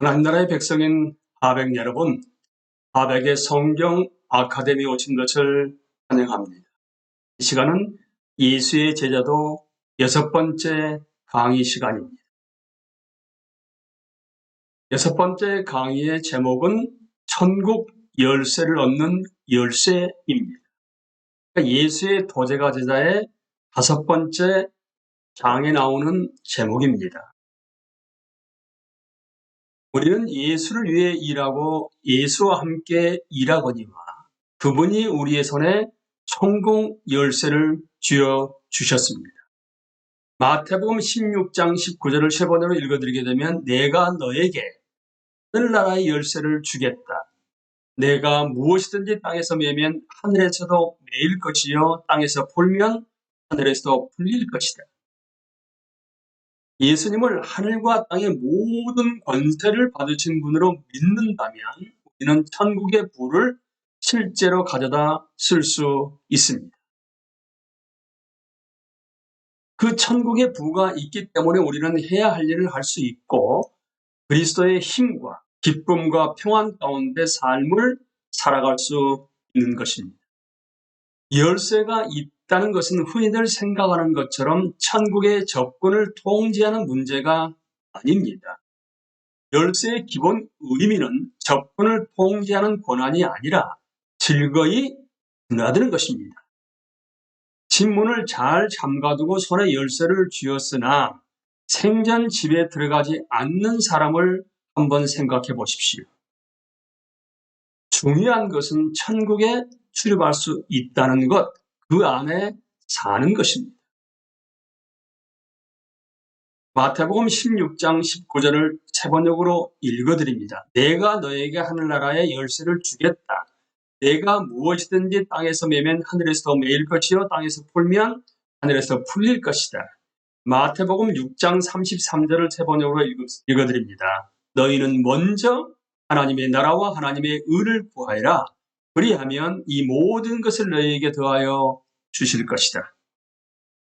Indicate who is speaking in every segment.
Speaker 1: 하나님 나라의 백성인 하백 여러분, 하백의 성경 아카데미 오신 것을 환영합니다. 이 시간은 예수의 제자도 여섯 번째 강의 시간입니다. 여섯 번째 강의의 제목은 천국 열쇠를 얻는 열쇠입니다. 그러니까 예수의 도제가 제자의 다섯 번째 장에 나오는 제목입니다. 우리는 예수를 위해 일하고 예수와 함께 일하거니와 그분이 우리의 손에 천국 열쇠를 쥐어 주셨습니다. 마태복음 16장 19절을 세 번으로 읽어드리게 되면 내가 너에게 하늘나라의 열쇠를 주겠다. 내가 무엇이든지 땅에서 매면 하늘에서도 매일 것이요 땅에서 풀면 하늘에서도 풀릴 것이다. 예수님을 하늘과 땅의 모든 권세를 받으신 분으로 믿는다면 우리는 천국의 부를 실제로 가져다 쓸 수 있습니다. 그 천국의 부가 있기 때문에 우리는 해야 할 일을 할 수 있고 그리스도의 힘과 기쁨과 평안 가운데 삶을 살아갈 수 있는 것입니다. 열쇠가 있다는 것은 흔히들 생각하는 것처럼 천국의 접근을 통제하는 문제가 아닙니다. 열쇠의 기본 의미는 접근을 통제하는 권한이 아니라 즐거이 드나드는 것입니다. 집문을 잘 잠가두고 손에 열쇠를 쥐었으나 생전 집에 들어가지 않는 사람을 한번 생각해 보십시오. 중요한 것은 천국에 출입할 수 있다는 것, 그 안에 사는 것입니다. 마태복음 16장 19절을 세 번역으로 읽어드립니다. 내가 너에게 하늘나라의 열쇠를 주겠다. 내가 무엇이든지 땅에서 매면 하늘에서 매일 것이요 땅에서 풀면 하늘에서 풀릴 것이다. 마태복음 6장 33절을 세 번역으로 읽어드립니다. 너희는 먼저 하나님의 나라와 하나님의 의를 구하여라. 그리하면 이 모든 것을 너희에게 더하여 주실 것이다.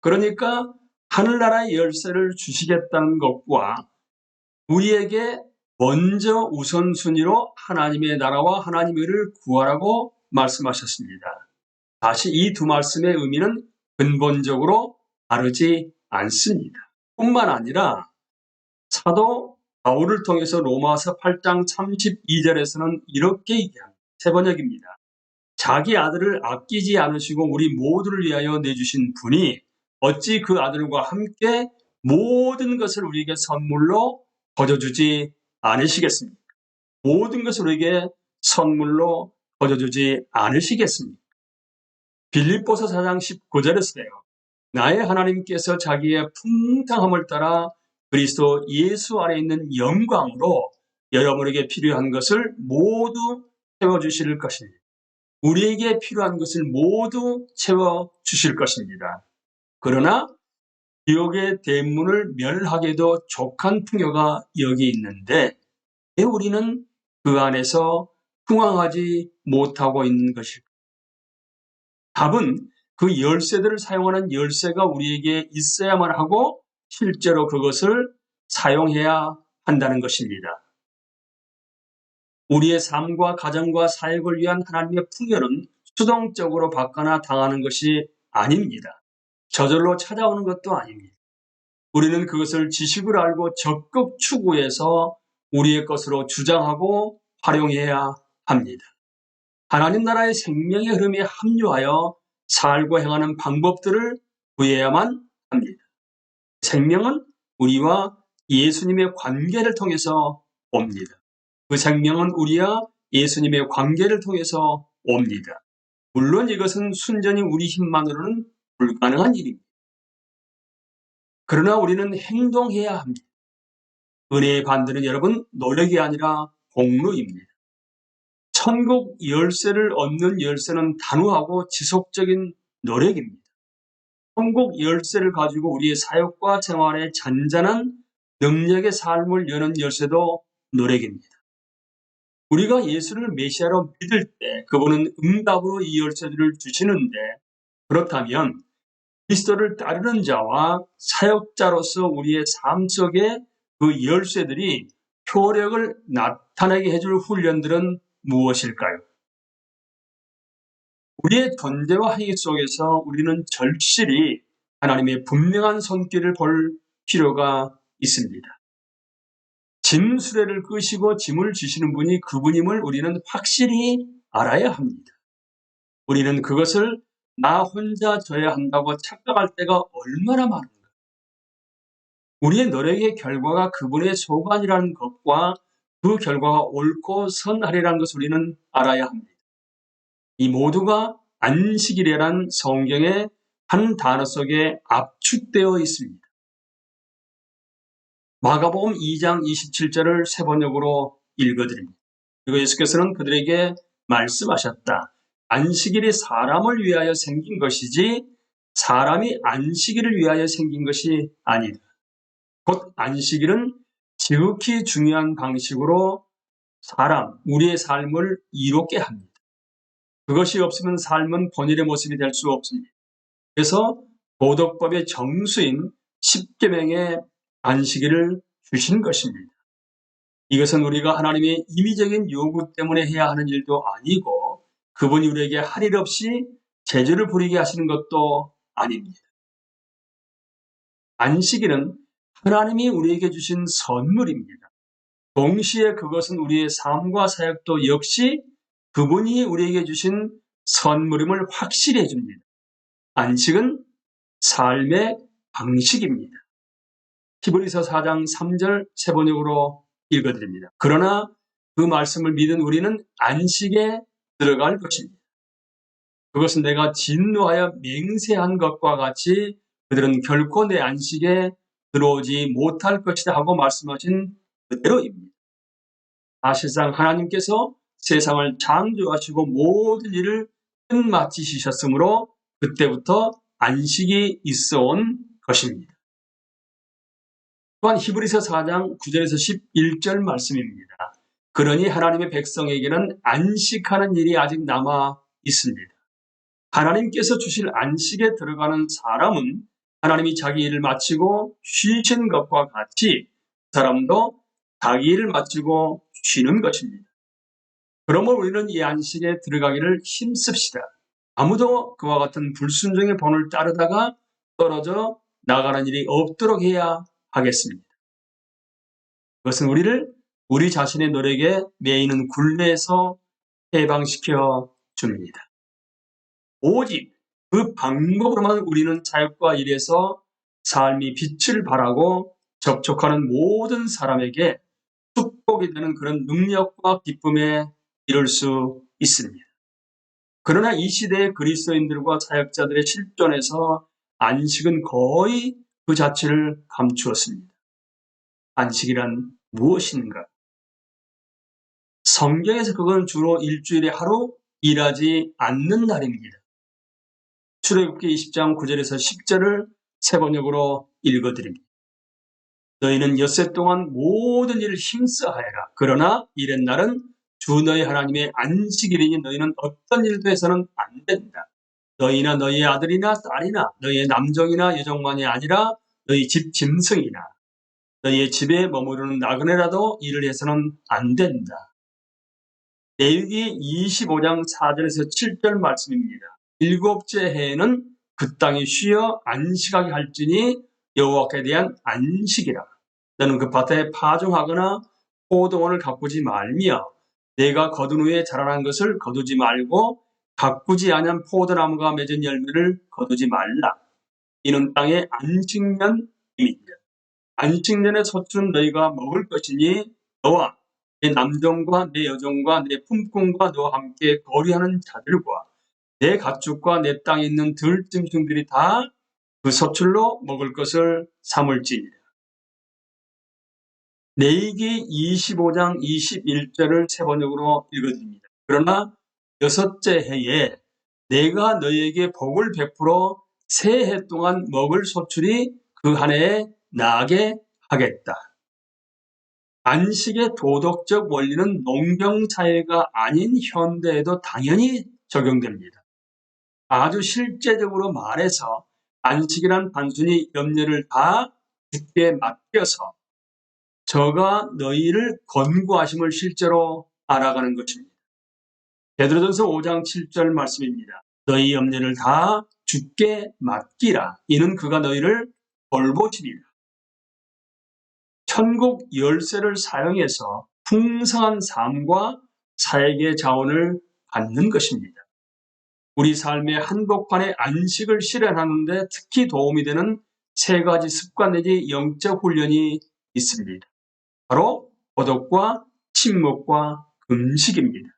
Speaker 1: 그러니까 하늘나라의 열쇠를 주시겠다는 것과 우리에게 먼저 우선순위로 하나님의 나라와 하나님의 구하라고 말씀하셨습니다. 다시 이 두 말씀의 의미는 근본적으로 다르지 않습니다. 뿐만 아니라 사도 바울을 통해서 로마서 8장 32절에서는 이렇게 얘기합니다. 세 번역입니다. 자기 아들을 아끼지 않으시고 우리 모두를 위하여 내주신 분이 어찌 그 아들과 함께 모든 것을 우리에게 선물로 거저주지 않으시겠습니까? 모든 것을 우리에게 선물로 거저주지 않으시겠습니까? 빌립보서 4장 19절에서요. 나의 하나님께서 자기의 풍성함을 따라 그리스도 예수 안에 있는 영광으로 여러분에게 필요한 것을 모두 채워주실 것입니다. 우리에게 필요한 것을 모두 채워 주실 것입니다. 그러나 지옥의 대문을 멸하게도 족한 풍요가 여기 있는데 왜 우리는 그 안에서 흥황하지 못하고 있는 것일까? 답은 그 열쇠들을 사용하는 열쇠가 우리에게 있어야만 하고 실제로 그것을 사용해야 한다는 것입니다. 우리의 삶과 가정과 사역을 위한 하나님의 풍요는 수동적으로 받거나 당하는 것이 아닙니다. 저절로 찾아오는 것도 아닙니다. 우리는 그것을 지식을 알고 적극 추구해서 우리의 것으로 주장하고 활용해야 합니다. 하나님 나라의 생명의 흐름에 합류하여 살고 행하는 방법들을 구해야만 합니다. 생명은 우리와 예수님의 관계를 통해서 옵니다. 그 생명은 우리와 예수님의 관계를 통해서 옵니다. 물론 이것은 순전히 우리 힘만으로는 불가능한 일입니다. 그러나 우리는 행동해야 합니다. 은혜의 반대는 여러분 노력이 아니라 공로입니다. 천국 열쇠를 얻는 열쇠는 단호하고 지속적인 노력입니다. 천국 열쇠를 가지고 우리의 사역과 생활에 잔잔한 능력의 삶을 여는 열쇠도 노력입니다. 우리가 예수를 메시아로 믿을 때 그분은 응답으로 이 열쇠들을 주시는데 그렇다면 그리스도를 따르는 자와 사역자로서 우리의 삶 속에 그 열쇠들이 효력을 나타내게 해줄 훈련들은 무엇일까요? 우리의 존재와 행위 속에서 우리는 절실히 하나님의 분명한 손길을 볼 필요가 있습니다. 짐 수레를 끄시고 짐을 주시는 분이 그분임을 우리는 확실히 알아야 합니다. 우리는 그것을 나 혼자 져야 한다고 착각할 때가 얼마나 많은가. 우리의 노력의 결과가 그분의 소관이라는 것과 그 결과가 옳고 선하리라는 것을 우리는 알아야 합니다. 이 모두가 안식일이라는 성경의 한 단어 속에 압축되어 있습니다. 마가복음 2장 27절을 세 번역으로 읽어드립니다. 그리고 예수께서는 그들에게 말씀하셨다. 안식일이 사람을 위하여 생긴 것이지 사람이 안식일을 위하여 생긴 것이 아니다. 곧 안식일은 지극히 중요한 방식으로 사람, 우리의 삶을 이롭게 합니다. 그것이 없으면 삶은 본인의 모습이 될 수 없습니다. 그래서 도덕법의 정수인 10계명의 안식일을 주신 것입니다. 이것은 우리가 하나님의 임의적인 요구 때문에 해야 하는 일도 아니고 그분이 우리에게 할 일 없이 제재를 부리게 하시는 것도 아닙니다. 안식일은 하나님이 우리에게 주신 선물입니다. 동시에 그것은 우리의 삶과 사역도 역시 그분이 우리에게 주신 선물임을 확실히 해줍니다. 안식은 삶의 방식입니다. 히브리서 4장 3절 세 번역으로 읽어드립니다. 그러나 그 말씀을 믿은 우리는 안식에 들어갈 것입니다. 그것은 내가 진노하여 맹세한 것과 같이 그들은 결코 내 안식에 들어오지 못할 것이다 하고 말씀하신 그대로입니다. 사실상 하나님께서 세상을 창조하시고 모든 일을 끝마치셨으므로 그때부터 안식이 있어 온 것입니다. 또한 히브리서 4장 9절에서 11절 말씀입니다. 그러니 하나님의 백성에게는 안식하는 일이 아직 남아 있습니다. 하나님께서 주실 안식에 들어가는 사람은 하나님이 자기 일을 마치고 쉬신 것과 같이 그 사람도 자기 일을 마치고 쉬는 것입니다. 그러므로 우리는 이 안식에 들어가기를 힘씁시다. 아무도 그와 같은 불순종의 본을 따르다가 떨어져 나가는 일이 없도록 해야 하겠습니다. 그것은 우리를 우리 자신의 노력에 매이는 굴레에서 해방시켜 줍니다. 오직 그 방법으로만 우리는 자유과 일에서 삶이 빛을 발하고 접촉하는 모든 사람에게 축복이 되는 그런 능력과 기쁨에 이룰 수 있습니다. 그러나 이 시대의 그리스도인들과 사역자들의 실존에서 안식은 거의 그 자체를 감추었습니다. 안식이란 무엇인가? 성경에서 그건 주로 일주일에 하루 일하지 않는 날입니다. 출애굽기 20장 9절에서 10절을 세 번역으로 읽어드립니다. 너희는 엿새 동안 모든 일을 힘써 하여라. 그러나 이런 날은 주 너희 하나님의 안식일이니 너희는 어떤 일도 해서는 안 된다. 너희나 너희 아들이나 딸이나 너희의 남종이나 여종만이 아니라 너희 집 짐승이나 너희의 집에 머무르는 나그네라도 일을 해서는 안 된다. 레위기 25장 4절에서 7절 말씀입니다. 일곱째 해에는 그 땅이 쉬어 안식하게 할지니 여호와께 대한 안식이라. 너는 그 밭에 파종하거나 포도원을 가꾸지 말며 내가 거둔 후에 자라난 것을 거두지 말고 가꾸지 아니한 포도나무가 맺은 열매를 거두지 말라. 이는 땅의 안식년입니다. 안식년의 소출은 너희가 먹을 것이니 너와 내 남종과 내 여종과 내 품꾼과 너와 함께 거리하는 자들과 내 가축과 내 땅에 있는 들짐승들이 다 그 서출로 먹을 것을 삼을지니라. 내기 25장 21절을 세 번역으로 읽어드립니다. 그러나 여섯째 해에 내가 너에게 복을 베풀어 새해 동안 먹을 소출이 그 한 해에 나게 하겠다. 안식의 도덕적 원리는 농경 사회가 아닌 현대에도 당연히 적용됩니다. 아주 실제적으로 말해서 안식이란 단순히 염려를 다 죽게 맡겨서 저가 너희를 권고하심을 실제로 알아가는 것입니다. 베드로전서 5장 7절 말씀입니다. 너희 염려를 다 주께 맡기라. 이는 그가 너희를 돌보시리라. 천국 열쇠를 사용해서 풍성한 삶과 사역의 자원을 받는 것입니다. 우리 삶의 한복판에 안식을 실현하는데 특히 도움이 되는 세 가지 습관 내지 영적 훈련이 있습니다. 바로 고독과 침묵과 금식입니다.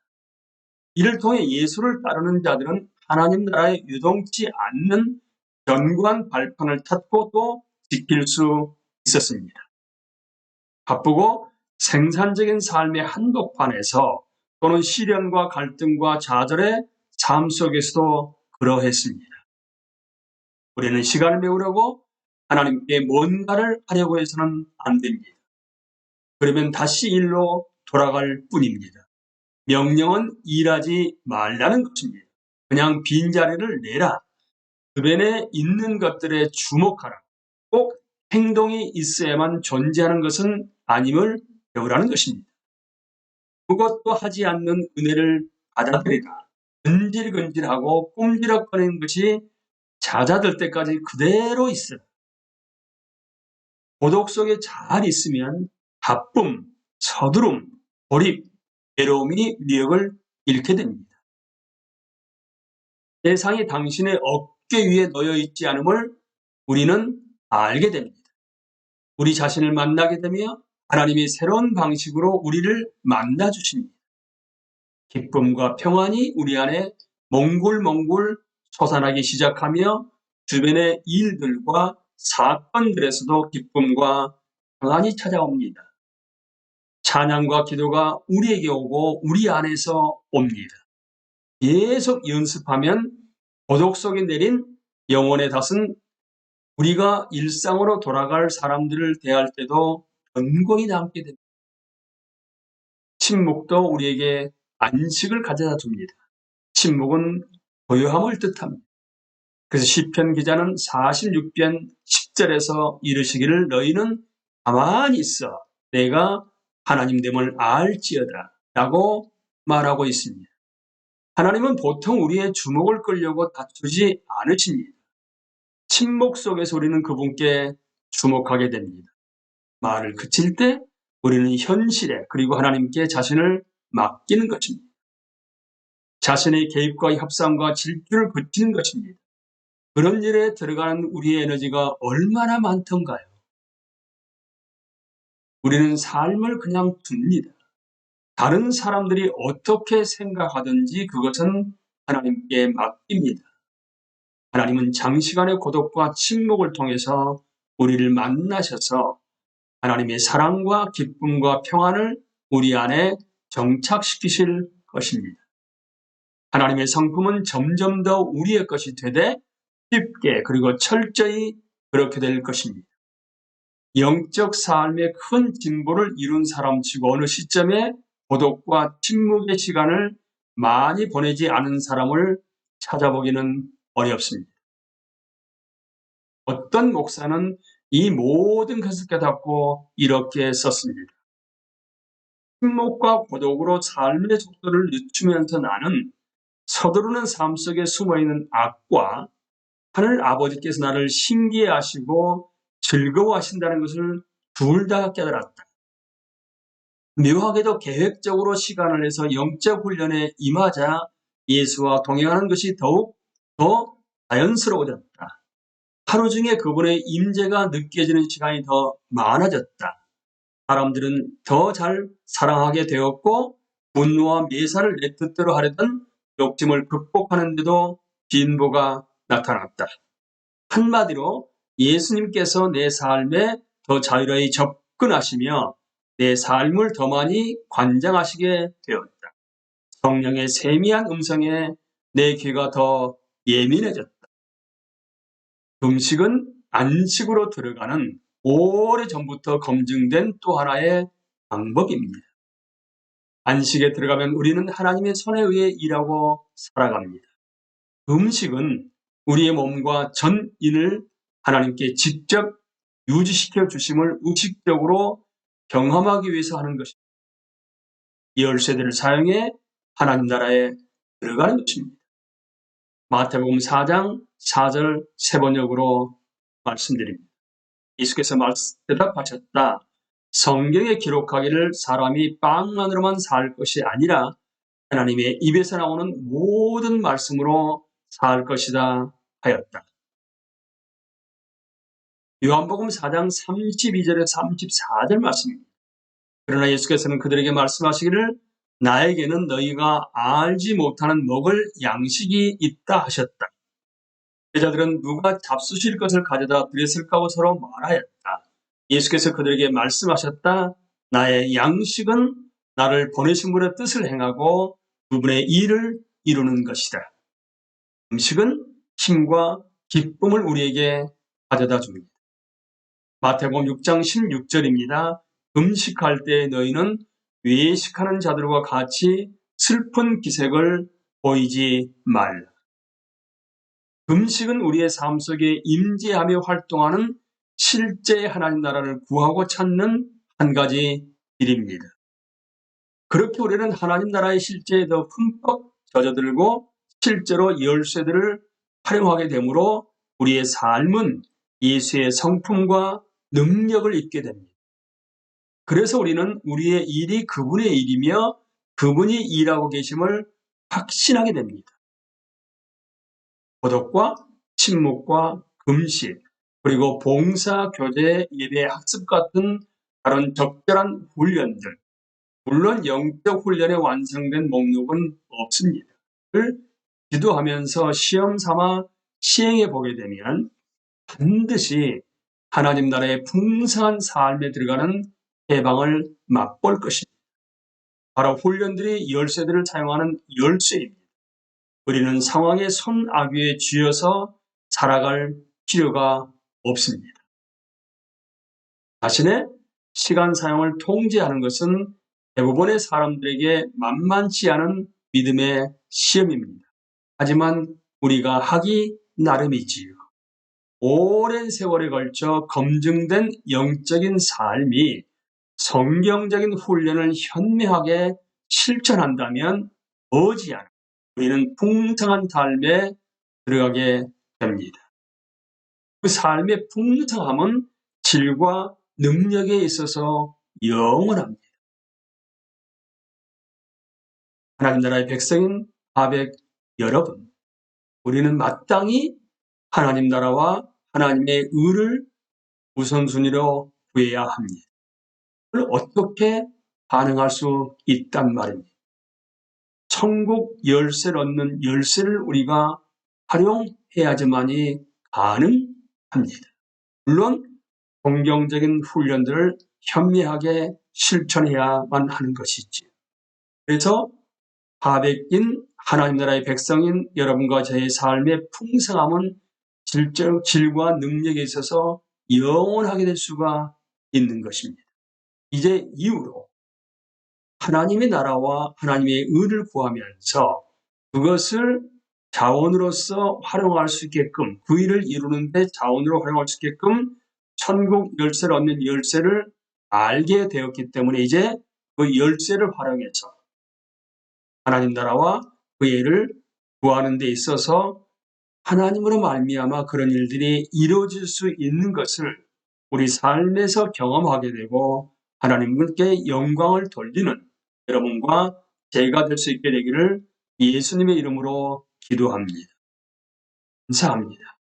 Speaker 1: 이를 통해 예수를 따르는 자들은 하나님 나라에 유동치 않는 견고한 발판을 탔고 또 지킬 수 있었습니다. 바쁘고 생산적인 삶의 한복판에서 또는 시련과 갈등과 좌절의 삶 속에서도 그러했습니다. 우리는 시간을 메우려고 하나님께 뭔가를 하려고 해서는 안 됩니다. 그러면 다시 일로 돌아갈 뿐입니다. 명령은 일하지 말라는 것입니다. 그냥 빈자리를 내라. 주변에 있는 것들에 주목하라. 꼭 행동이 있어야만 존재하는 것은 아님을 배우라는 것입니다. 그것도 하지 않는 은혜를 받아들이라. 근질근질하고 꼼지락거리는 것이 잦아들 때까지 그대로 있어. 고독 속에 잘 있으면 바쁨, 서두름, 고립, 외로움이 위력을 잃게 됩니다. 세상이 당신의 어깨 위에 놓여 있지 않음을 우리는 알게 됩니다. 우리 자신을 만나게 되며 하나님이 새로운 방식으로 우리를 만나 주십니다. 기쁨과 평안이 우리 안에 몽골몽골 솟아나기 시작하며 주변의 일들과 사건들에서도 기쁨과 평안이 찾아옵니다. 찬양과 기도가 우리에게 오고 우리 안에서 옵니다. 계속 연습하면 고독 속에 내린 영혼의 닷은 우리가 일상으로 돌아갈 사람들을 대할 때도 견고히 남게 됩니다. 침묵도 우리에게 안식을 가져다 줍니다. 침묵은 고요함을 뜻합니다. 그래서 시편 기자는 46편 10절에서 이르시기를 너희는 가만히 있어 내가 하나님 됨을 알지어다 라고 말하고 있습니다. 하나님은 보통 우리의 주목을 끌려고 다투지 않으십니다. 침묵 속에서 우리는 그분께 주목하게 됩니다. 말을 그칠 때 우리는 현실에 그리고 하나님께 자신을 맡기는 것입니다. 자신의 개입과 협상과 질주를 그치는 것입니다. 그런 일에 들어가는 우리의 에너지가 얼마나 많던가요? 우리는 삶을 그냥 둡니다. 다른 사람들이 어떻게 생각하든지 그것은 하나님께 맡깁니다. 하나님은 장시간의 고독과 침묵을 통해서 우리를 만나셔서 하나님의 사랑과 기쁨과 평안을 우리 안에 정착시키실 것입니다. 하나님의 성품은 점점 더 우리의 것이 되되 쉽게 그리고 철저히 그렇게 될 것입니다. 영적 삶의 큰 진보를 이룬 사람치고 어느 시점에 고독과 침묵의 시간을 많이 보내지 않은 사람을 찾아보기는 어렵습니다. 어떤 목사는 이 모든 것을 깨닫고 이렇게 썼습니다. 침묵과 고독으로 삶의 속도를 늦추면서 나는 서두르는 삶 속에 숨어있는 악과 하늘 아버지께서 나를 신기해 하시고 즐거워하신다는 것을 둘 다 깨달았다. 묘하게도 계획적으로 시간을 내서 영적 훈련에 임하자 예수와 동행하는 것이 더욱 더 자연스러워졌다. 하루 중에 그분의 임재가 느껴지는 시간이 더 많아졌다. 사람들은 더 잘 사랑하게 되었고 분노와 매사를 내 뜻대로 하려던 욕심을 극복하는데도 진보가 나타났다. 한마디로 예수님께서 내 삶에 더 자유로이 접근하시며 내 삶을 더 많이 관장하시게 되었다. 성령의 세미한 음성에 내 귀가 더 예민해졌다. 음식은 안식으로 들어가는 오래 전부터 검증된 또 하나의 방법입니다. 안식에 들어가면 우리는 하나님의 손에 의해 일하고 살아갑니다. 음식은 우리의 몸과 전인을 하나님께 직접 유지시켜 주심을 의식적으로 경험하기 위해서 하는 것입니다. 이 열쇠들을 사용해 하나님 나라에 들어가는 것입니다. 마태복음 4장 4절 세 번역으로 말씀드립니다. 예수께서 대답하셨다. 성경에 기록하기를 사람이 빵만으로만 살 것이 아니라 하나님의 입에서 나오는 모든 말씀으로 살 것이다 하였다. 요한복음 4장 32절에 34절 말씀입니다. 그러나 예수께서는 그들에게 말씀하시기를 나에게는 너희가 알지 못하는 먹을 양식이 있다 하셨다. 제자들은 누가 잡수실 것을 가져다 드렸을까 하고 서로 말하였다. 예수께서 그들에게 말씀하셨다. 나의 양식은 나를 보내신 분의 뜻을 행하고 그분의 일을 이루는 것이다. 음식은 힘과 기쁨을 우리에게 가져다 줍니다. 마태복음 6장 16절입니다. 음식할 때 너희는 외식하는 자들과 같이 슬픈 기색을 보이지 말라. 음식은 우리의 삶 속에 임재하며 활동하는 실제 하나님 나라를 구하고 찾는 한 가지 길입니다. 그렇게 우리는 하나님 나라의 실제에 더 흠뻑 젖어들고 실제로 열쇠들을 활용하게 되므로 우리의 삶은 예수의 성품과 능력을 잊게 됩니다. 그래서 우리는 우리의 일이 그분의 일이며 그분이 일하고 계심을 확신하게 됩니다. 고독과 침묵과 금식, 그리고 봉사, 교제, 예배, 학습 같은 다른 적절한 훈련들, 물론 영적 훈련에 완성된 목록은 없습니다. 를 기도하면서 시험 삼아 시행해 보게 되면 반드시 하나님 나라의 풍성한 삶에 들어가는 해방을 맛볼 것입니다. 바로 훈련들이 열쇠들을 사용하는 열쇠입니다. 우리는 상황의 손아귀에 쥐어서 살아갈 필요가 없습니다. 자신의 시간 사용을 통제하는 것은 대부분의 사람들에게 만만치 않은 믿음의 시험입니다. 하지만 우리가 하기 나름이지요. 오랜 세월에 걸쳐 검증된 영적인 삶이 성경적인 훈련을 현명하게 실천한다면 어지않아 우리는 풍성한 삶에 들어가게 됩니다. 그 삶의 풍성함은 질과 능력에 있어서 영원합니다. 하나님 나라의 백성인 아백 여러분, 우리는 마땅히 하나님 나라와 하나님의 의를 우선순위로 구해야 합니다. 그걸 어떻게 반응할 수 있단 말입니다. 천국 열쇠를 얻는 열쇠를 우리가 활용해야지만이 가능합니다. 물론 공경적인 훈련들을 현미하게 실천해야만 하는 것이지. 그래서 하백인 하나님 나라의 백성인 여러분과 저의 삶의 풍성함은 질적 질과 능력에 있어서 영원하게 될 수가 있는 것입니다. 이제 이후로 하나님의 나라와 하나님의 의를 구하면서 그것을 자원으로서 활용할 수 있게끔 그 일을 이루는데 자원으로 활용할 수 있게끔 천국 열쇠를 얻는 열쇠를 알게 되었기 때문에 이제 그 열쇠를 활용해서 하나님 나라와 그 일을 구하는 데 있어서 하나님으로 말미암아 그런 일들이 이루어질 수 있는 것을 우리 삶에서 경험하게 되고 하나님께 영광을 돌리는 여러분과 제가 될 수 있게 되기를 예수님의 이름으로 기도합니다. 감사합니다.